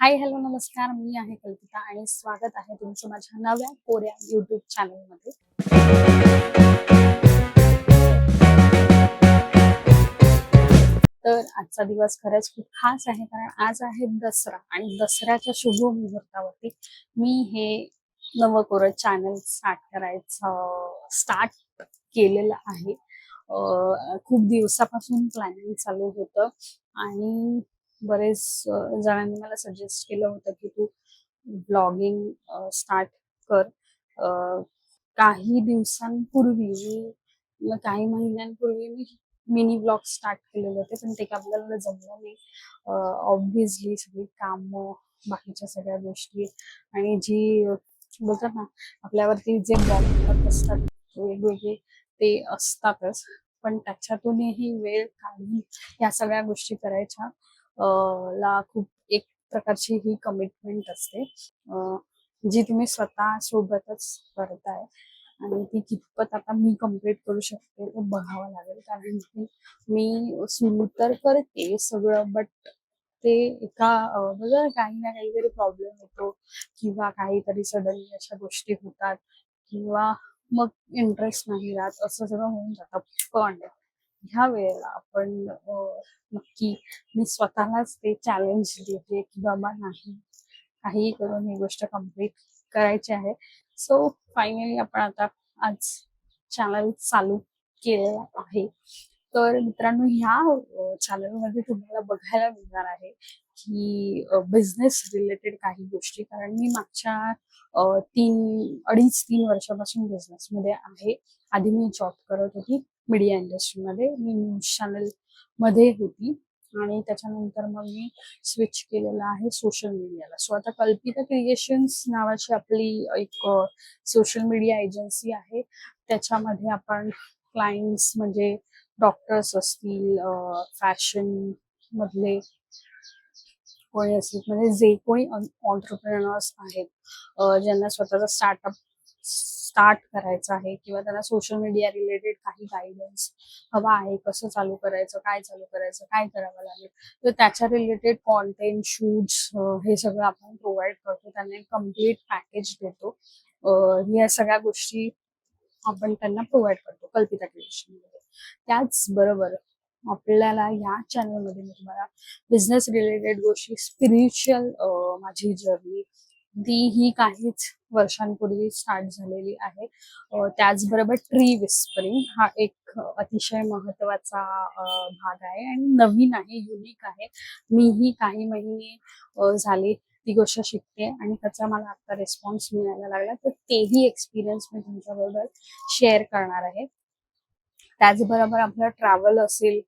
Hi hello नमस्कार. मी आहे कल्पिता आणि स्वागत आहे तुमचं माझ्या नव्या कोऱ्या युट्यूब चॅनलमध्ये तर आजचा दिवस खरंच खूप खास आहे कारण आज आहे दसरा आणि दसऱ्याच्या शुभ मुहूर्तावरती मी हे नवं कोरं चॅनल स्टार्ट करायचं स्टार्ट केलेलं आहे. खूप दिवसापासून प्लॅनिंग चालू होतं आणि बरेच जणांनी मला सजेस्ट केलं होतं की तू ब्लॉगिंग स्टार्ट कर. काही दिवसांपूर्वी मी काही महिन्यांपूर्वी मी मिनी ब्लॉग स्टार्ट केलेले होते पण ते आपल्याला जमलं नाही. ऑब्विसली सगळी कामं बाकीच्या सगळ्या गोष्टी आणि जी बोलतात ना आपल्यावरती जे ब्लॉग असतात वेगवेगळे ते असतातच. पण त्याच्यातूनही वेळ काढून या सगळ्या गोष्टी करायच्या. ला खूप एक प्रकारची ही कमिटमेंट असते. जी तुम्ही स्वतः सोबतच करताय आणि ती कितपत आता मी कंप्लीट करू शकते ते बघावं लागेल. कारण की मी सुरू तर करते सगळं बट ते एका बघा काही ना काहीतरी प्रॉब्लेम येतो किंवा काहीतरी सडनली अशा गोष्टी होतात किंवा मग इंटरेस्ट नाही राहत असं सगळं होऊन जातं. पण ह्या वेळेला आपण नक्की मी स्वतःलाच ते चॅलेंज देते की बाबा नाही काहीही करून ही गोष्ट कंप्लीट करायची आहे. सो फायनली आपण आता आज चॅनल चालू केलेला आहे. तर मित्रांनो ह्या चॅनलमध्ये तुम्हाला बघायला मिळणार आहे की बिझनेस रिलेटेड काही गोष्टी. कारण मी मागच्या तीन अडीच तीन वर्षापासून बिझनेसमध्ये मध्ये आहे. आधी मी जॉब करत होती मीडिया इंडस्ट्रीमध्ये मी न्यूज चॅनलमध्ये होती आणि त्याच्यानंतर मग मी स्विच केलेलं आहे सोशल मीडियाला सो आता कल्पिता क्रिएशन्स नावाची आपली एक सोशल मीडिया एजन्सी आहे. त्याच्यामध्ये आपण क्लायंट्स म्हणजे डॉक्टर्स असतील फॅशन मधले कोणी असेल म्हणजे जे कोणी ऑन्टरप्रेनर्स आहेत ज्यांना स्वतःचा स्टार्टअप स्टार्ट करायचं आहे किंवा त्यांना सोशल मीडिया रिलेटेड काही गायडन्स हवा आहे कसं चालू करायचं काय चालू करायचं काय करावं लागेल तर त्याच्या रिलेटेड कॉन्टेंट शूट्स हे सगळं आपण प्रोव्हाइड करतो. त्यांना एक कंप्लीट पॅकेज देतो. या सगळ्या गोष्टी आपण त्यांना प्रोव्हाइड करतो कल्पिता क्रिएशनमध्ये त्याचबरोबर आपल्याला या चॅनलमध्ये मी तुम्हाला बिझनेस रिलेटेड गोष्टी स्पिरिच्युअल माझी जर्नी ती ही काहीच वर्षांपूर्वी स्टार्ट झालेली आहे. त्याचबरोबर ट्री विस्परिंग हा एक अतिशय महत्त्वाचा भाग आहे आणि नवीन आहे युनिक आहे. मीही काही महिने झाले ती गोष्ट शिकते आणि त्याचा मला आता रिस्पॉन्स मिळायला लागला. तर तेही एक्सपिरियन्स मी तुमच्याबरोबर शेअर करणार आहे. त्याचबरोबर आपलं ट्रॅव्हल असेल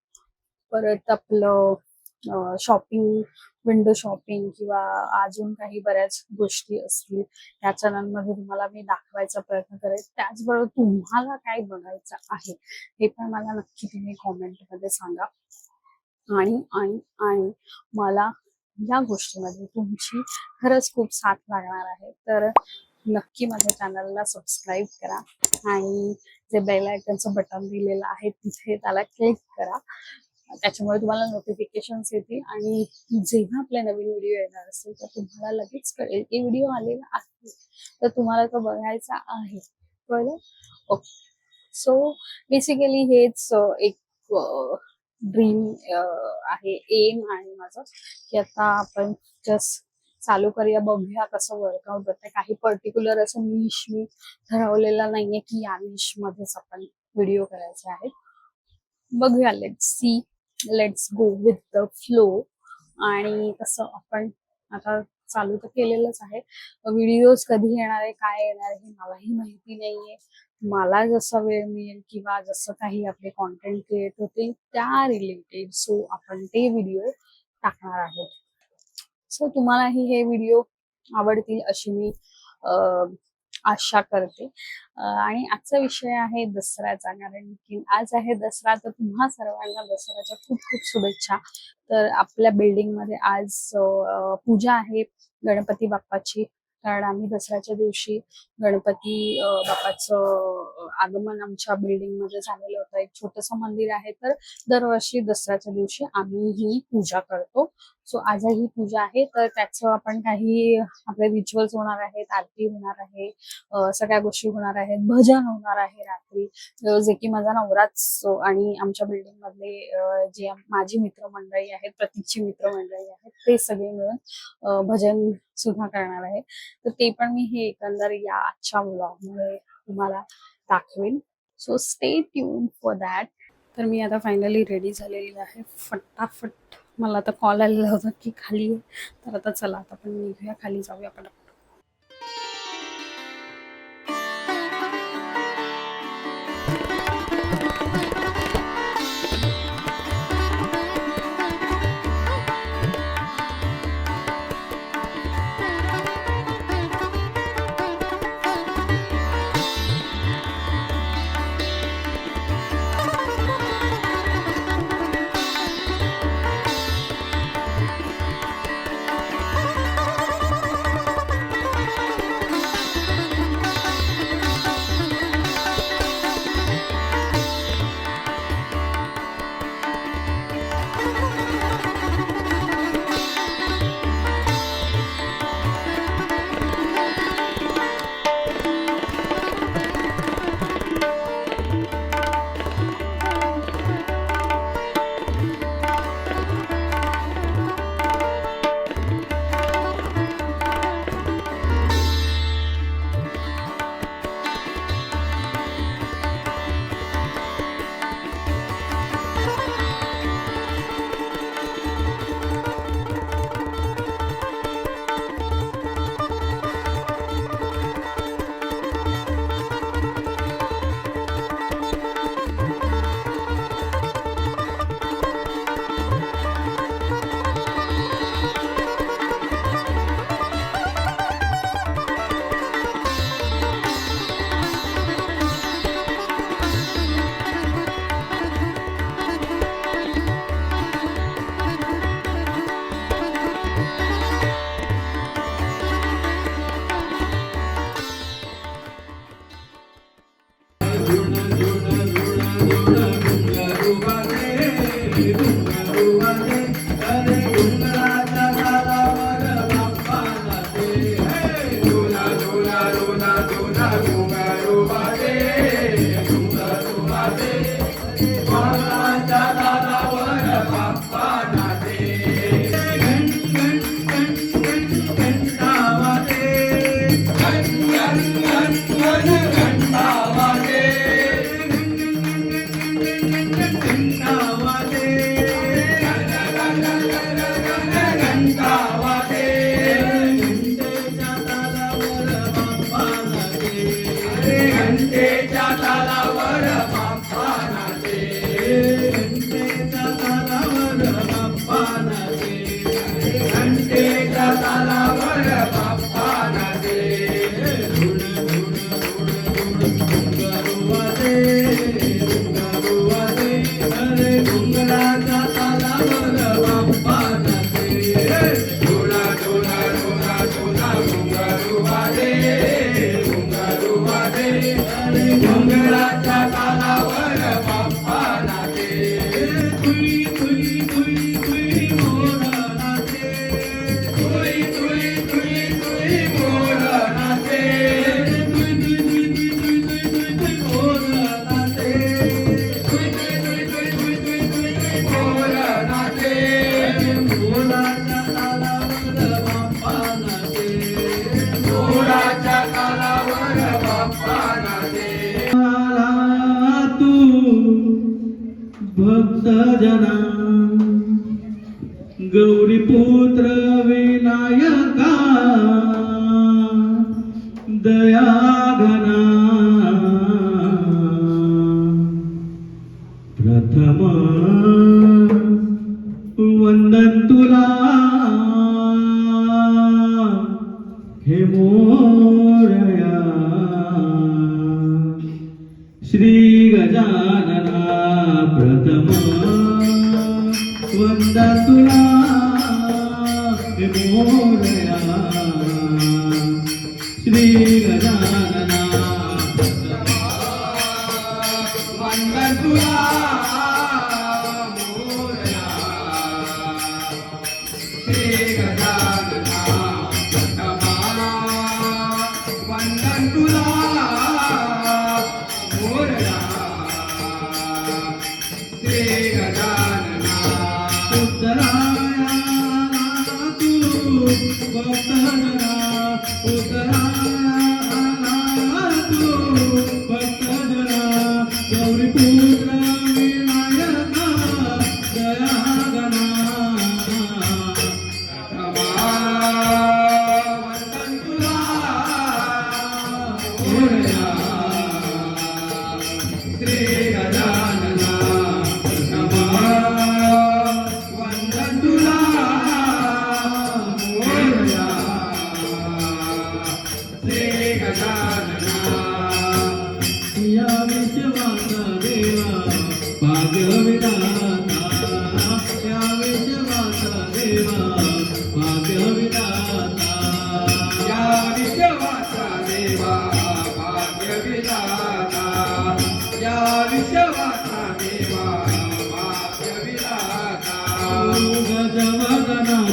परत आपलं शॉपिंग विंडो शॉपिंग किंवा अजून काही बऱ्याच गोष्टी असतील या चॅनलमध्ये तुम्हाला मी दाखवायचा प्रयत्न करेल त्याचबरोबर तुम्हाला काय बघायचं आहे हे पण मला नक्की तुम्ही कॉमेंटमध्ये सांगा. आणि आणि आणि मला या गोष्टीमध्ये तुमची खरंच खूप साथ लागणार आहे. तर नक्की माझ्या चॅनलला सबस्क्राईब करा आणि जे बेल आयकनचं बटन दिलेलं आहे तिथे त्याला क्लिक करा. त्याच्यामुळे तुम्हाला नोटिफिकेशन येतील. आणि जेव्हा आपले नवीन व्हिडिओ येणार असेल तर तुम्हाला लगेच कळेल की व्हिडिओ आलेला आहे. तर तुम्हाला तो बघायचा आहे. बरं? ओके सो बेसिकली हेच एक ड्रीम आहे एम आहे माझं. की आता आपण जस्ट चालू करूया बघूया कसं वर्कआउट करते काही पर्टिक्युलर असं निश मी ठरवलेला नाहीये की या निश मध्येच आपण व्हिडिओ करायचे आहेत बघूया let see let's go with the flow आणि तसं आपण आता चालू तर केलेलंच आहे. व्हिडिओज कधी येणार आहे काय येणार आहे हे मलाही माहिती नाहीये. मला जसा वेळ मिळेल किंवा जसं काही आपले कॉन्टेंट क्रिएट होतील त्या रिलेटेड सो आपण ते व्हिडिओ टाकणार आहोत. सो तुम्हालाही हे व्हिडिओ आवडतील अशी मी आशा करते. आणि आजचा विषय आहे दसऱ्याचा कारण की आज आहे दसरा तर तुम्हा सर्वांना दसऱ्याच्या खूप खूप शुभेच्छा. तर आपल्या बिल्डिंगमध्ये आज पूजा आहे गणपती बाप्पाची. कारण आम्ही दसऱ्याच्या दिवशी गणपती बाप्पाचं आगमन आमच्या बिल्डिंगमध्ये झालेलं होतं. एक छोटंसं मंदिर आहे तर दरवर्षी दसऱ्याच्या दिवशी आम्ही ही पूजा करतो. सो आजही पूजा आहे. तर त्याचं आपण काही आपले रिच्युअल्स होणार आहेत आरती होणार आहे सगळ्या गोष्टी होणार आहेत भजन होणार आहे रात्री. जे की माझा नवराच आणि आमच्या बिल्डिंग मधले जे माझी मित्रमंडळी आहेत प्रतीकची मित्रमंडळी आहेत ते सगळे मिळून भजन सुद्धा करणार आहे. तर ते पण मी हे एकंदर या आजच्या ब्लॉगमुळे तुम्हाला दाखवेन. So stay tune for that तर मी आता फायनली रेडी झालेली आहे. फटाफट. मला आता कॉल आलेला होता की खाली तर आता चला आता आपण निघूया खाली जाऊया आपण. तू भक्त जना गौरीपुत्र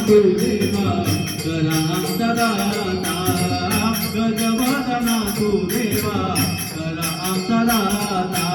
गजवदना करा आमचा गजवदना तू देवा करा आमचा दाता.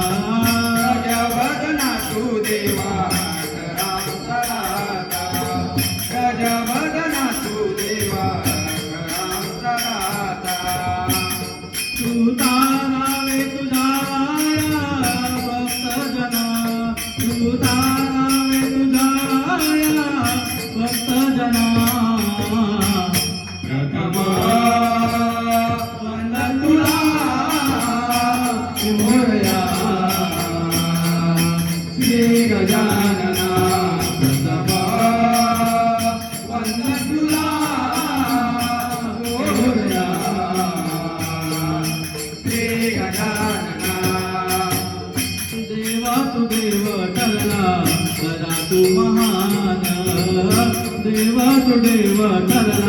देवा तू देव ठरला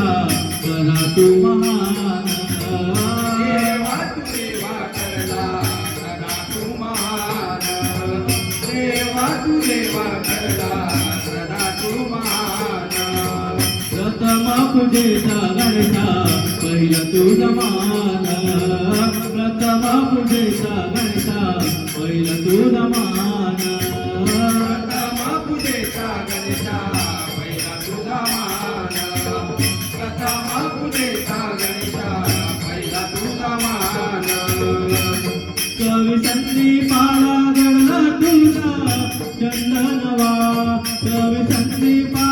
దేశా గణేశ పైలతు నమాన ప్రథమపు దేశ గణేశ పైలతు నమాన ప్రథమపు దేశ గణేశ కవి సందీపాల కవి సందీపా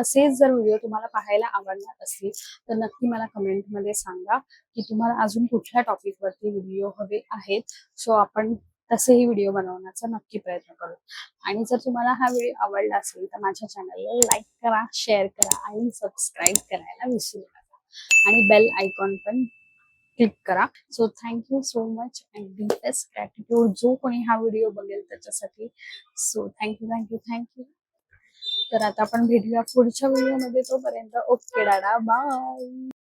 असेच जर व्हिडिओ तुम्हाला पाहायला आवडणार असतील तर नक्की मला कमेंटमध्ये सांगा की तुम्हाला अजून कुठल्या टॉपिक वरती व्हिडिओ हवे आहेत. सो आपण तसेही व्हिडिओ बनवण्याचा नक्की प्रयत्न करू. आणि जर तुम्हाला हा व्हिडिओ आवडला असेल तर माझ्या चॅनलला लाईक करा शेअर करा आणि सबस्क्राईब करायला विसरू नका. आणि बेल आयकॉन पण क्लिक करा. So thank you so much and deepest gratitude. जो कोणी हा व्हिडिओ बघेल त्याच्यासाठी सो थँक्यू थँक्यू थँक्यू तर आता आपण भेटूया पुढच्या व्हिडिओमध्ये तोपर्यंत ओके डाडा बाय